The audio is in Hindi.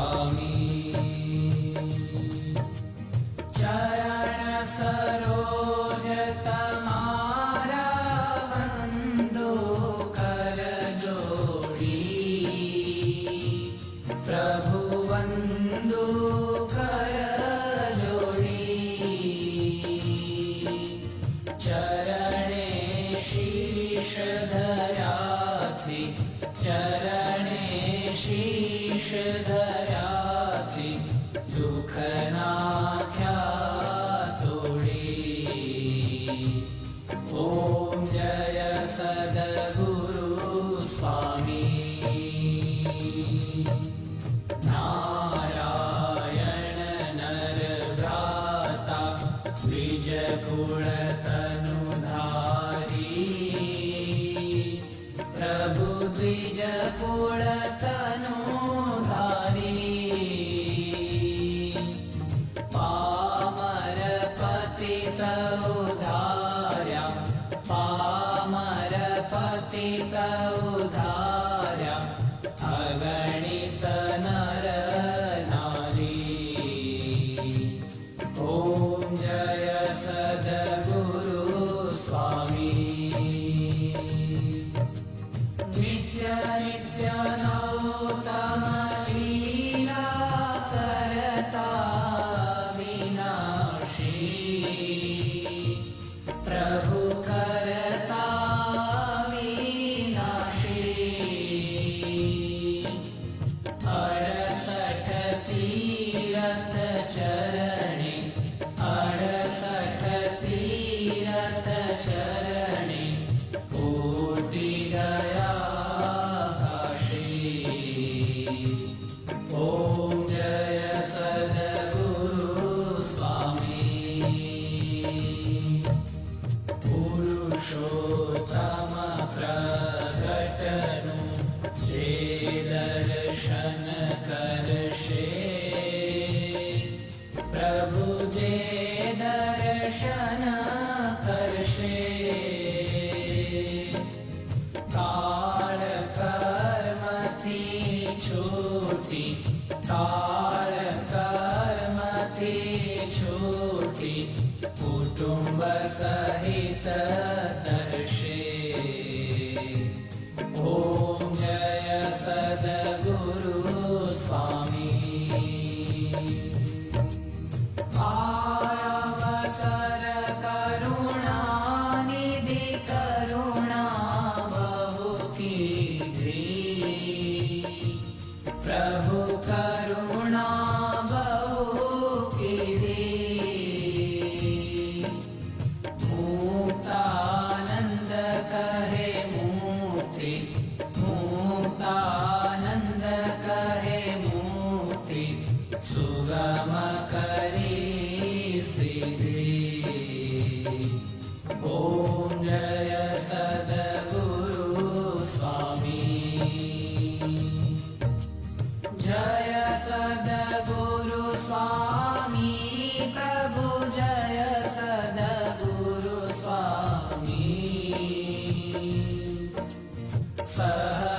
i Swami. जय सद्गुरु स्वामी नारायण नरभ्राता द्विजकुलतनुधारी। प्रभु द्विजकुलतनुधारी। पतित उधार्या पुरुषोत्तम प्रकटनु जे दर्शन करशे प्रभु जे दर्शन करशे काळ कर्मथी छूटी काळ कर्मथी कुटुंब सहित दर्शे। ॐ जय सद्गुरु स्वामी। आयावसर करुणानिधि करुणा बहु प्रभु सुगम करी सिद्धि ॐ जय सद्गुरु स्वामी जय सद्गुरु स्वामी प्रभु जय सद्गुरु स्वामी। सहजानन्द